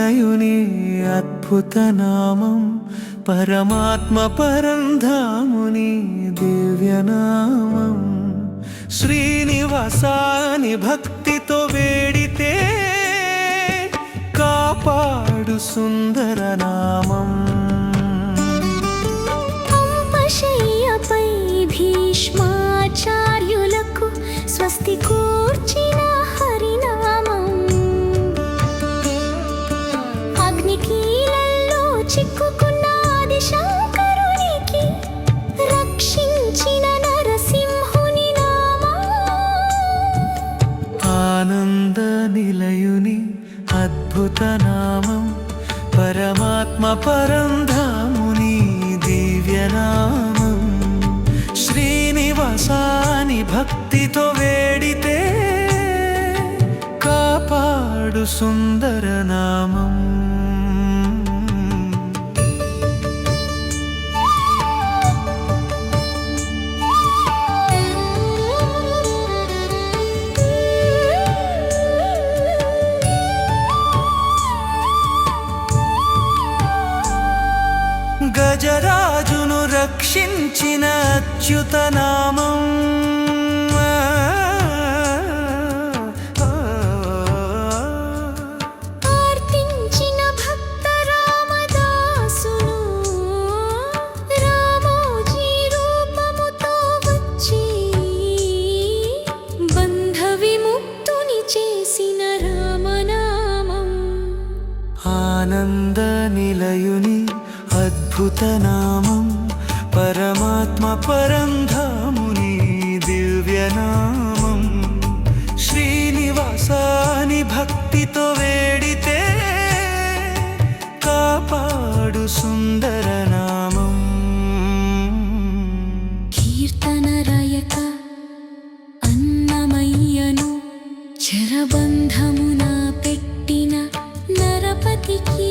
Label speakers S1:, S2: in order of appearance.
S1: నిలయుని అద్భుత నామం పరమాత్మ పరంధాముని దివ్యనామం శ్రీనివాసాని భక్తితో వేడితే కాపాడు సుందర నామం.
S2: అంపశయ్యపై భీష్మాచార్యులకు స్వస్తి కూర్చిన చిక్కుకున్న ఆది రక్షించిన నరసింహుని నామం.
S1: ఆనంద నిలయుని అద్భుత నామం. పరమాత్మ పరంధాముని దివ్యనామం శ్రీనివాసాని భక్తితో వేడితే కాపాడు గజరాజును రక్షించిన అచ్యుత నామం. ఆనంద నిలయుని అద్భుత నామం పరమాత్మ పరంధాముని దివ్యనామం శ్రీనివాసాని భక్తితో వేడితే కాపాడు సుందర నామం.
S2: కీర్తన రయక అన్నమయ్యను చరబంధమున పెట్టిన నరపతికి